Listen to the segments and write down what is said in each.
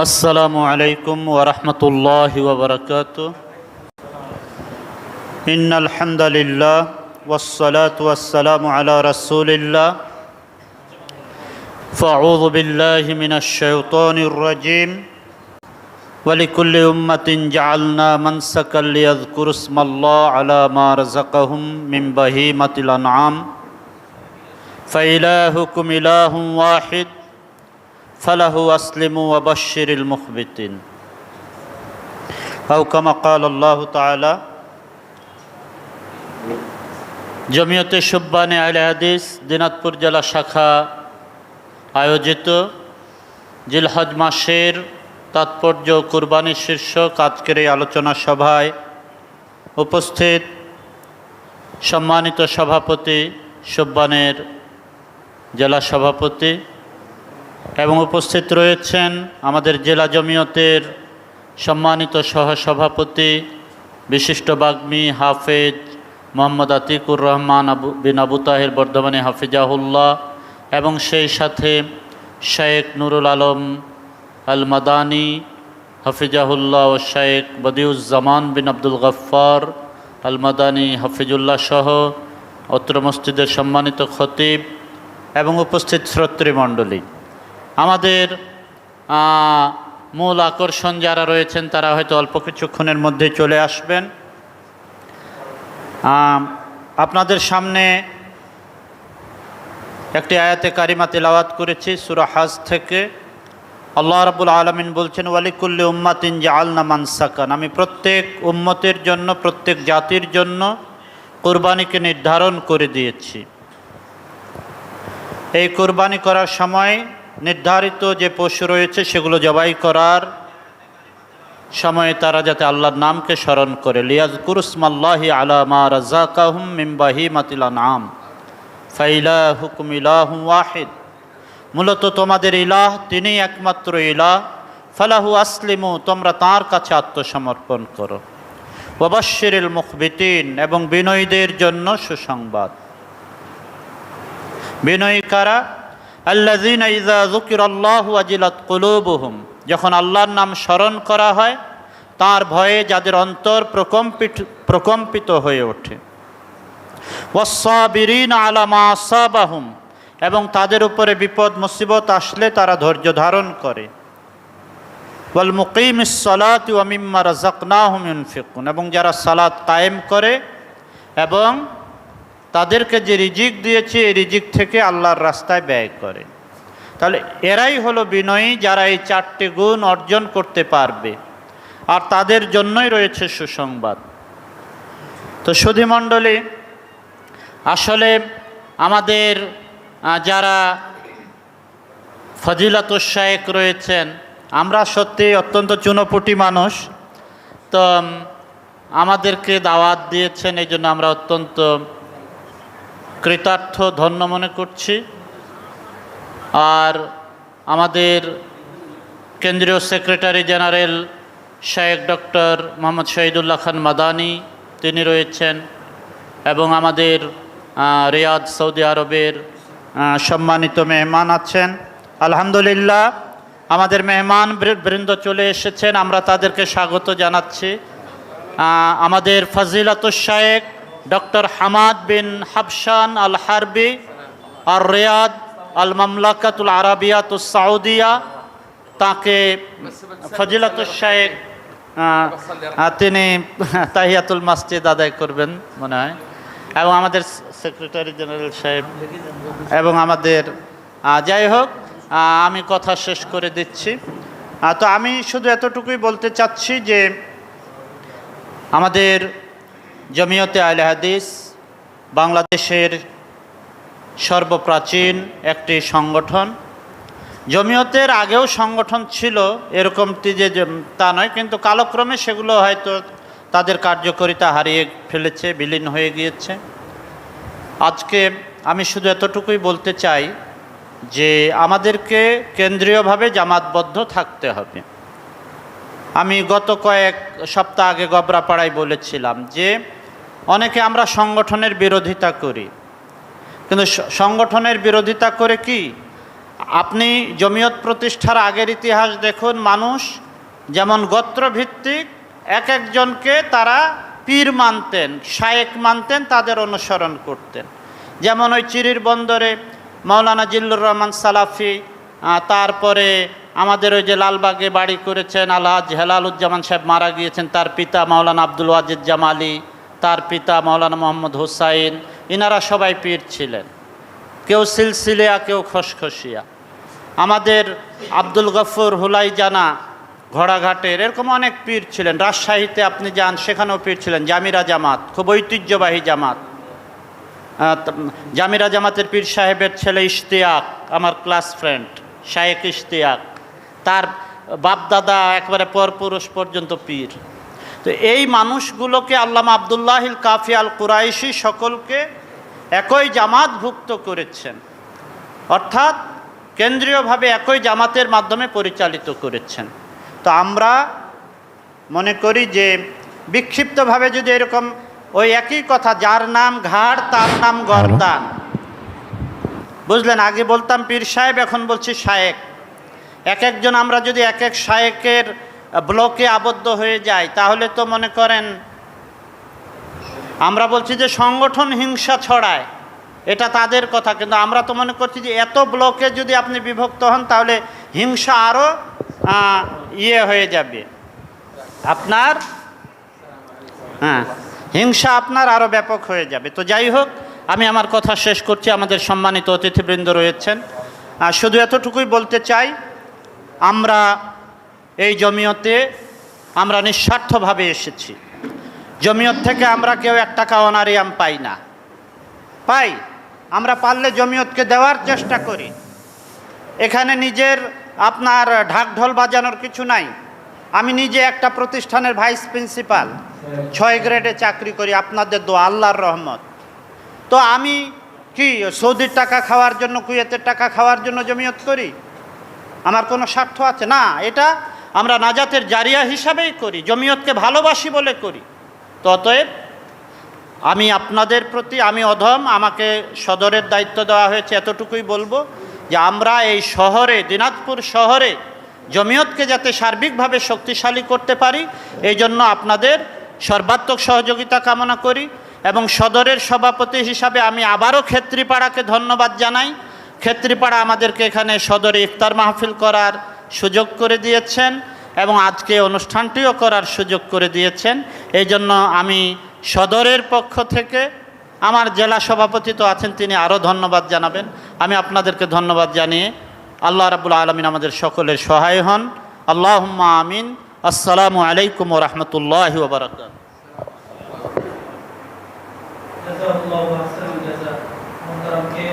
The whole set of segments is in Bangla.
السلام عليكم ورحمة الله وبركاته إن الحمد لله والصلاة والسلام على رسول الله فأعوذ بالله من الشيطان الرجيم ولكل أمة جعلنا منسكا ليذكروا اسم الله على ما رزقهم من بهيمة الأنعام فإلهكم إله واحد فله أسلموا وبشر المخبتين أو كما قال الله تعالى জমিয়তে সুব্বানে আলে হাদিস দিনাজপুর জেলা শাখা আয়োজিত জিলহজ মাসের তাৎপর্য কুরবানির শীর্ষক আজকের এই আলোচনা সভায় উপস্থিত সম্মানিত সভাপতি সুব্বানের জেলা সভাপতি এবং উপস্থিত রয়েছেন আমাদের জেলা জমিয়তের সম্মানিত সহসভাপতি, বিশিষ্ট বাগ্মী হাফেজ মোহাম্মদ আতিকুর রহমান আবু বিন আবু তাহের বর্ধমানে হাফিজাহুল্লাহ এবং সেই সাথে শেখ নুরুল আলম আল মাদানি হাফিজাহুল্লাহ ও শেখ বদিউজ্জামান বিন আব্দুল গফ্ফার আল মাদানি হাফিজুল্লাহ সহ অত্র মসজিদের সম্মানিত খতিব এবং উপস্থিত শ্রোতৃমণ্ডলী। আমাদের মূল আকর্ষণ যারা রয়েছেন তারা হয়তো অল্প কিছুক্ষণের মধ্যে চলে আসবেন। আপনাদের সামনে একটি আয়াতে কারিমা তেলাওয়াত করেছি, সুরা হাজ থেকে। আল্লাহ রাবুল আলমিন বলছেন, ওয়ালিকুল্লি উম্মাতিন যে আলনা মানসাকান আমি প্রত্যেক উম্মতের জন্য, প্রত্যেক জাতির জন্য কোরবানিকে নির্ধারণ করে দিয়েছি। এই কোরবানি করার সময় নির্ধারিত যে পশু রয়েছে সেগুলো জবাই করার সময়ে তারা যাতে আল্লাহর নামকে স্মরণ করে। লিয়াজ কুরুসমাল্লাহি আলামা রাজাকাহুম মিমবাহি মাতিলা নাম ফাইলা হুকুম ইলাহুম ওয়াহিদ। মূলত তোমাদের ইলাহ তিনি একমাত্র ইলাহ। ফালাহু আসলিমু, তোমরা তার কাছে আত্মসমর্পণ করো। ওবাশিরিল মুখবিতিন, এবং বিনয়ীদের জন্য সুসংবাদ। বিনয়ী কারা? আল্লাযীনা ইযা যুকিরাল্লাহু ওয়াজিলাত কুলুবুহুম, যখন আল্লাহর নাম স্মরণ করা হয়, তার ভয়ে যাদের অন্তর প্রকম্পিত প্রকম্পিত হয়ে ওঠে। ওয়াসাবিরিন আলা মা আসাবাহুম, এবং তাদের উপরে বিপদ, মুসিবত আসলে তারা ধৈর্য ধারণ করে। ওয়াল মুকিম সলাত ওয়ামিম্মা রাজাকনাহুম ইউনফিকুন, এবং যারা সালাত কায়েম করে এবং তাদেরকে যে রিজিক দিয়েছে, এই রিজিক থেকে আল্লাহর রাস্তায় ব্যয় করে। তাহলে এরাই হলো বিনয়ী যারা এই চারটি গুণ অর্জন করতে পারবে। আর তাদের জন্যই রয়েছে সুসংবাদ। তো সুধীমণ্ডলী, আসলে আমাদের যারা ফজিলাতুসায়েক রয়েছেন, আমরা সত্যি অত্যন্ত চুনোপুটি মানুষ। তো আমাদেরকে দাওয়াত দিয়েছেন, এই জন্য আমরা অত্যন্ত কৃতার্থ ধন্য মনে করছি। আর আমাদের কেন্দ্রীয় secretary general Sheikh doctor Mohammad Shahidullah Khan Madani, তিনি রয়েছেন এবং আমাদের রিয়াদ সৌদি আরবের সম্মানিত মেহমান আছেন। আলহামদুলিল্লাহ, আমাদের মেহমান বৃন্দ চলে এসেছেন, আমরা তাদেরকে স্বাগত জানাচ্ছি। আমাদের ফজিলাত শায়েক doctor Hamad bin Habshan Al Harbi আর রেয়াদ আল মামলাকাতুল আরাবিয়াত সাউদিয়া তাকে ফজিলাত আহ, তিনি তাহিয়াতুল মসজিদ আদায় করবেন মনে হয়। এবং আমাদের সেক্রেটারি জেনারেল সাহেব এবং আমাদের যাই হোক আমি কথা শেষ করে দিচ্ছি। তো আমি শুধু এতটুকুই বলতে চাচ্ছি যে আমাদের জমিয়তে আলে হাদিস বাংলাদেশের সর্বপ্রাচীন একটি সংগঠন। জমিয়তের আগেও সংগঠন ছিল, এরকমটি যে তা নয়, কিন্তু কালক্রমে সেগুলো হয়তো তাদের কার্যকারিতা হারিয়ে ফেলেছে, বিলীন হয়ে গিয়েছে। আজকে আমি শুধু এতটুকুই বলতে চাই যে আমাদেরকে কেন্দ্রীয়ভাবে জামাতবদ্ধ থাকতে হবে। আমি গত কয়েক সপ্তাহ আগে গবরাপাড়ায় বলেছিলাম যে অনেকে আমরা সংগঠনের বিরোধিতা করি। কিন্তু সংগঠনের বিরোধিতা করে কি? আপনি জমিয়ত প্রতিষ্ঠার আগের ইতিহাস দেখুন, মানুষ যেমন গোত্রভিত্তিক, এক একজনকে তারা পীর মানতেন, শায়েক মানতেন, তাদের অনুসরণ করতেন। যেমন ওই চিরির বন্দরে মাওলানা জিল্লুর রহমান সালাফি তারপরে আমাদের ওই যে লালবাগে বাড়ি করেছেন আলহাজ হেলালুজ্জামান সাহেব মারা গিয়েছেন, তার পিতা মাওলানা আব্দুল ওয়াজিদ জামালি তার পিতা মাওলানা মোহাম্মদ হুসাইন, ইনারা সবাই পীর ছিলেন। কেউ সিলসিলিয়া, কেউ খসখসিয়া। আমাদের আব্দুল গফুর হুলাই জানা ঘোড়াঘাটের এরকম অনেক পীর ছিলেন। রাজশাহীতে আপনি যান, সেখানেও পীর ছিলেন। জামিরা জামাত, খুব ঐতিহ্যবাহী জামাত। জামিরা জামাতের পীর সাহেবের ছেলে ইশতিয়াক, আমার ক্লাস ফ্রেন্ড, শায়েক ইশতিয়াক। তার বাপদাদা একবারে পরপুরুষ পর্যন্ত পীর। তো এই মানুষগুলোকে আল্লামা আবদুল্লাহিল কাফি আল কুরাইশি সকলকে একই জামাতভুক্ত করেছেন। অর্থাৎ কেন্দ্রীয়ভাবে একই জামাতের মাধ্যমে পরিচালিত করেছেন। তো আমরা মনে করি যে বিক্ষিপ্তভাবে যদি এরকম ওই একই কথা, যার নাম ঘাড়, তার নাম গরদান। বুঝলেন? আগে বলতাম পীর সাহেব, এখন বলছি শায়েক। এক একজন আমরা যদি এক এক শায়েকের ব্লকে আবদ্ধ হয়ে যায়, তাহলে তো মনে করেন আমরা বলছি যে সংগঠন হিংসা ছড়ায়, এটা তাদের কথা, কিন্তু আমরা তো মনে করছি যে এত ব্লকে যদি আপনি বিভক্ত হন, তাহলে হিংসা আরও ইয়ে হয়ে যাবে। আপনার হ্যাঁ হিংসা আপনার আরও ব্যাপক হয়ে যাবে। তো যাই হোক, আমি আমার কথা শেষ করছি, আমাদের সম্মানিত অতিথিবৃন্দ রয়েছেন। আর শুধু এতটুকুই বলতে চাই, আমরা এই জমিয়তে আমরা নিঃস্বার্থভাবে এসেছি। জমিয়ত থেকে আমরা কেউ এক টাকা অনারিয়াম পাই না। পাই, আমরা পারলে জমিয়তকে দেওয়ার চেষ্টা করি। এখানে নিজের আপনার ঢাকঢোল বাজানোর কিছু নাই। আমি নিজে একটা প্রতিষ্ঠানের ভাইস প্রিন্সিপাল, ছয় গ্রেডে চাকরি করি, আপনাদের দোয়া, আল্লাহর রহমত। তো আমি কি সৌদির টাকা খাওয়ার জন্য, কুয়েতের টাকা খাওয়ার জন্য জমিয়ত করি? আমার কোনো স্বার্থ আছে? না, এটা আমরা নাজাতের জারিয়া হিসাবেই করি, জমিয়তকে ভালোবাসি বলে করি। তো অতএব আমি আপনাদের প্রতি, আমি অধম, আমাকে সদরের দায়িত্ব দেওয়া হয়েছে, এতটুকুই বলব যে আমরা এই শহরে, দিনাজপুর শহরে জমিয়তকে যাতে সার্বিকভাবে শক্তিশালী করতে পারি, এই জন্য আপনাদের সর্বাত্মক সহযোগিতা কামনা করি এবং সদরের সভাপতি হিসাবে আমি আবারও ক্ষেত্রীপাড়াকে ধন্যবাদ জানাই। ক্ষেত্রীপাড়া আমাদেরকে এখানে সদরে ইফতার মাহফিল করার সুযোগ করে দিয়েছেন এবং আজকে অনুষ্ঠানটিও করার সুযোগ করে দিয়েছেন। এই জন্য আমি সদরের পক্ষ থেকে আমার জেলা সভাপতি তো আছেন, তিনি আরও ধন্যবাদ জানাবেন। আমি আপনাদেরকে ধন্যবাদ জানিয়ে আল্লাহ রাবুল আলমিন আমাদের সকলের সহায় হন। আল্লাহ আমিন। আসসালামু আলাইকুম রহমতুল্লাহ ওবরাকাত জাযাকাল্লাহু আহসানাল জাযা মুহতারামকে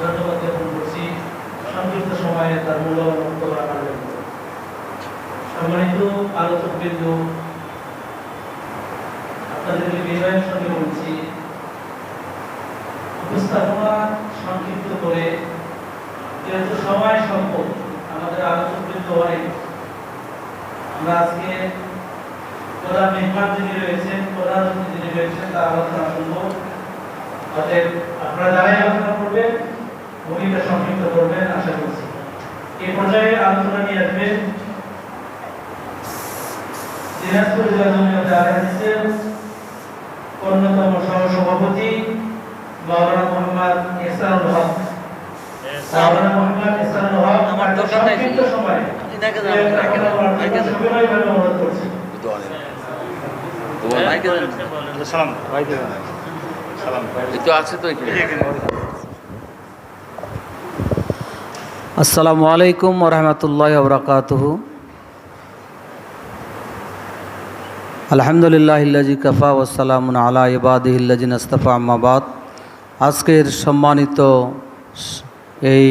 ধন্যবাদ জ্ঞাপন করছি সংক্ষিপ্ত সময়ে তার মূল্যবান বক্তব্য রাখার জন্য সম্মানিত আলোচক আপনাদেরকে বিনয়ের সঙ্গে বলছি, উপস্থাপনা সংক্ষিপ্ত করে যেহেতু সময় সম্ভব আমাদের আলোচক অনেক। আমরা আজকে প্রধান মেহমান যিনি রয়েছেন, প্রধান যিনি রয়েছেন, তার আলোচনা শুনব। অতএব আপনারা যারাই আলোচনা করবেন ভূমিকা সংক্ষিপ্ত করবেন, আশা করছি। এই পর্যায়ে আলোচনা নিয়ে আসবেন দিনাজপুর জেলা আলে অন্যতম সহসভাপতি মাওলানা মোহাম্মদ ইহসানুল হক। মাওলানা মোহাম্মদ ইহসানুল হক আমার। সংক্ষিপ্ত সময়ে অনুরোধ করছি। তো আছে তো আসসালামু আলাইকুম ওরহমতুল্লাহ বরকাতহু। আলহামদুলিল্লাহিল্লাজি কফা ওসালাম আলা ইবাদিহিল্লাজিন আস্তফা আম্মাবাদ আজকের সম্মানিত এই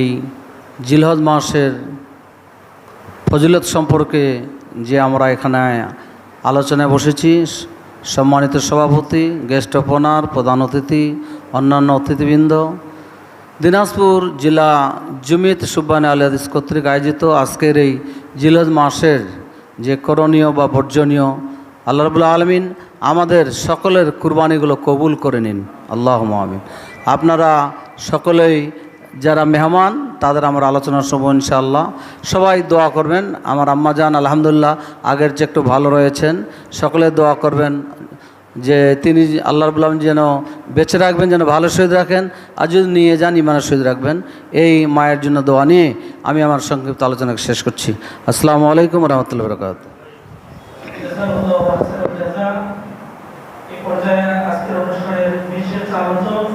জিলহজ মাসের ফজিলত সম্পর্কে যে আমরা এখানে আলোচনায় বসেছি, সম্মানিত সভাপতি, গেস্ট অফ অনার প্রধান অতিথি, অন্যান্য অতিথিবৃন্দ। দিনাজপুর জেলা জমিয়ত সুব্বান আলিয়াদিস কর্তৃক আয়োজিত আজকের এই জিলজ মাসের যে করণীয় বা বর্জনীয় আল্লাহ রবুল্লা আলমিন আমাদের সকলের কুরবানিগুলো কবুল করে নিন। আল্লাহ আমিন। আপনারা সকলেই যারা মেহমান, তাদের আমার আলোচনার সময় ইনশাআল্লাহ। সবাই দোয়া করবেন। আমার আম্মা যান আলহামদুলিল্লাহ, আগের চেয়ে একটু ভালো রয়েছেন, সকলে দোয়া করবেন যে তিনি আল্লাহ রবুল্লাহ যেন বেঁচে রাখবেন, যেন ভালো সহিত রাখেন, আর যদি নিয়ে যান ইমানের সহিত রাখবেন। এই মায়ের জন্য দোয়া নিয়ে আমি আমার সংক্ষিপ্ত আলোচনাকে শেষ করছি। আসসালামু আলাইকুম রহমতুল্লাহ বরকাত জাযাকাল্লাহু আহসানাল জাযা। এই পর্যায়ে আজকের অনুষ্ঠানের বিশেষ আলোচক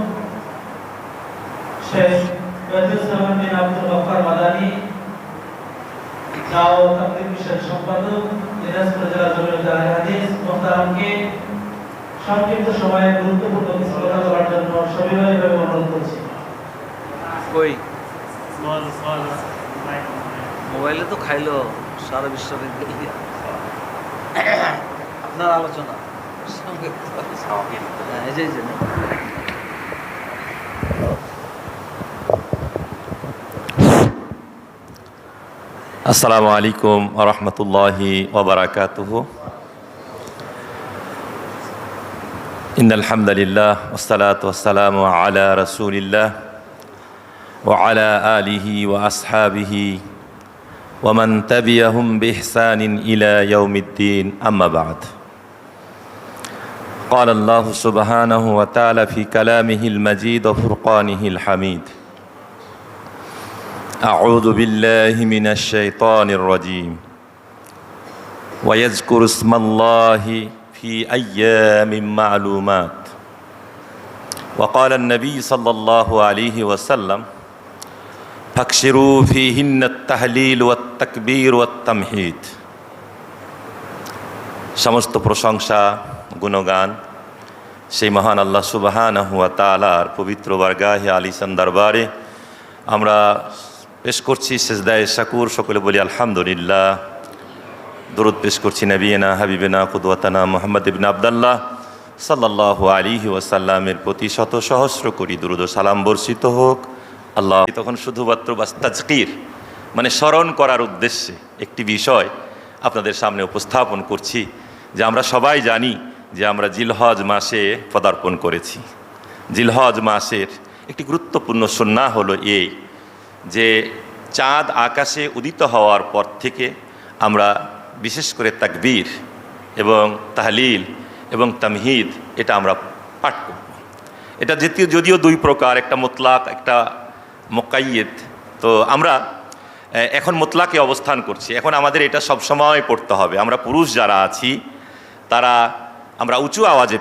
শেখ ওয়াজিদুজ্জামান বিন আব্দুল গফফার মাদানী দাও তাকলিম বিষয়ের সম্পাদক দিনাজপুর জেলা জমিয়ত আহলে হাদিস মোহতারামকে সংক্ষিপ্ত সময়ে গুরুত্বপূর্ণ কিছু কথা বলার জন্য সবিনয়ভাবে অনুরোধ করছি কই মোবাইলে তো খাইলো সারা বিশ্ব আপনার আলোচনা। হ্যাঁ, এই যে এই যে। আসসালামু আলাইকুম রহমতুল্লাহি ওবরাকাতুহ ইন আলহামদুলিল্লাহ ওসালাত ওসালাম আলা রসুলিল্লাহ ও আলা আলিহি ও ومن تبعهم بإحسان إلى يوم الدين أما بعد. قال الله سبحانه وتعالى في كلامه المجيد وفرقانه الحميد أعوذ بالله من الشيطان الرجيم. ويذكر اسم الله في أيام معلومات. وقال النبي صلى الله عليه وسلم ফাকশিরু ফিহিন্ন তাহলিল ও তকবীর ও তামহিদ। সমস্ত প্রশংসা, গুণগান সেই মহান আল্লাহ সুবাহান হুয়া তালার পবিত্র বারগাহে আলিসান দরবারে আমরা পেশ করছি সেজদায় সাকুর সকলে বলি আলহামদুলিল্লাহ। দূরত পেশ করছি নবীনা, হাবিবেনা, কুদওয়াতানা মোহাম্মদ ইবিন আবদাল্লাহ সাল্লাহ আলী ওয়াসাল্লামের প্রতি শত সহস্র করি দুরুদ সালাম বর্ষিত হোক। আল্লাহ তখন শুধুমাত্র তাজকির মানে স্মরণ করার উদ্দেশ্যে একটি বিষয় আপনাদের সামনে উপস্থাপন করছি, যে আমরা সবাই জানি যে আমরা জিলহজ মাসে পদার্পণ করেছি। জিলহজ মাসের একটি গুরুত্বপূর্ণ সন্না হলো এই যে চাঁদ আকাশে উদিত হওয়ার পর থেকে আমরা বিশেষ করে তাকবীর এবং তাহলিল এবং তামহিদ এটা আমরা পাঠ করব। এটা যদিও যদিও দুই প্রকার, একটা মোতলাক, একটা মোকাইয়েদ তো আমরা এখন মোতলাকে অবস্থান করছি। এখন আমাদের এটা সবসময় পড়তে হবে। আমরা পুরুষ যারা আছি, তারা, আমরা উঁচু আওয়াজে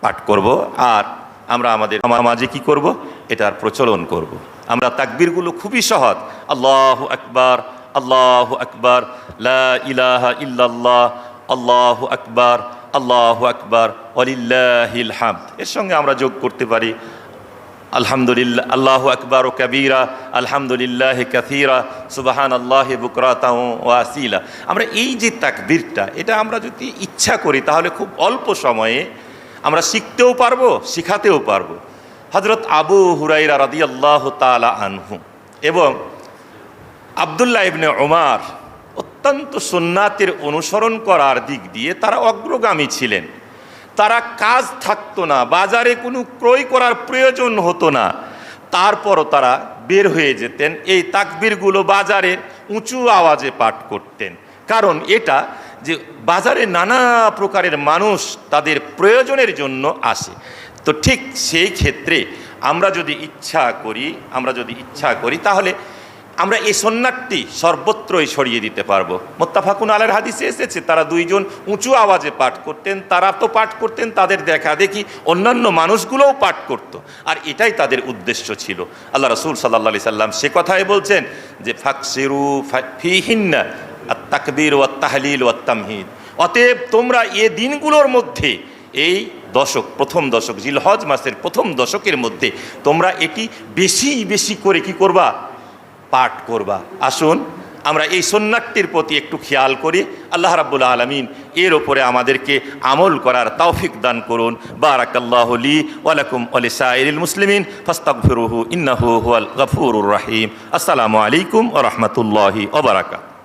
পাঠ করব আর আমরা আমাদের মাঝে কি করব? এটার প্রচলন করব। আমরা তাকবীরগুলো খুবই সহজ। আল্লাহ আকবার আল্লাহ আকবার, লা ইলাহা ইল্লাল্লাহ, আল্লাহ আকবার আল্লাহ আকবার অলিল্লাহিল হামদ। এর সঙ্গে আমরা যোগ করতে পারি আলহামদুলিল্লাহ, আল্লাহ আকবর ও কবিরা, আলহামদুলিল্লাহ কাথিরা সুবাহান আল্লাহ বুকরাতাও ও আসিলা। আমরা এই যে তাকবীরটা, এটা আমরা যদি ইচ্ছা করি, তাহলে খুব অল্প সময়ে আমরা শিখতেও পারব, শিখাতেও পারব। হজরত আবু হুরাইরা রাদি আল্লাহ তালা আনহু এবং আবদুল্লাহ ইবনে ওমার অত্যন্ত সুন্নাতের অনুসরণ করার দিক দিয়ে তারা অগ্রগামী ছিলেন। তারা কাজ থাকতো না, বাজারে কোনো ক্রয় করার প্রয়োজন হতো না। তারপরও তারা বের হয়ে যেতেন, এই তাকবিরগুলো বাজারের উঁচু আওয়াজে পাঠ করতেন। কারণ এটা যে বাজারে নানা প্রকারের মানুষ তাদের প্রয়োজনের জন্য আসে। তো ঠিক সেই ক্ষেত্রে আমরা যদি ইচ্ছা করি, আমরা যদি ইচ্ছা করি, তাহলে আমরা এই সন্ন্যাটটি সর্বত্রই ছড়িয়ে দিতে পারব। মোত্তাফাকুন আলের হাদিসে এসেছে, তারা দুইজন উঁচু আওয়াজে পাঠ করতেন, তারা তো পাঠ করতেন, তাদের দেখা দেখি অন্যান্য মানুষগুলোও পাঠ করত। আর এটাই তাদের উদ্দেশ্য ছিল। আল্লাহ রসুল সাল্লা সাল্লাম সে কথাই বলছেন যে, ফাকসিরু ফিহিন্না আর তাকবীর ও তাহলিল ও তামহিদ অতএব তোমরা এ দিনগুলোর মধ্যে, এই দশক, প্রথম দশক, জিলহজ মাসের প্রথম দশকের মধ্যে তোমরা এটি বেশি বেশি করে কি করবা? পাঠ করবা। আসুন, আমরা এই সন্ন্যাকটির প্রতি একটু খেয়াল করি। আল্লাহ রাবুল আলমিন এর ওপরে আমাদেরকে আমল করার তৌফিক দান করুন। বারাক আল্লাহলি ওয়ালাকুম আলি সাইল মুসলিমিন। ফাস্তাগফিরুহু, ইন্নাহু হুয়াল গফুরুর রাহিম। আসসালামু আলাইকুম ও রহমতুল্লাহি ওয়া বারাকাতুহু।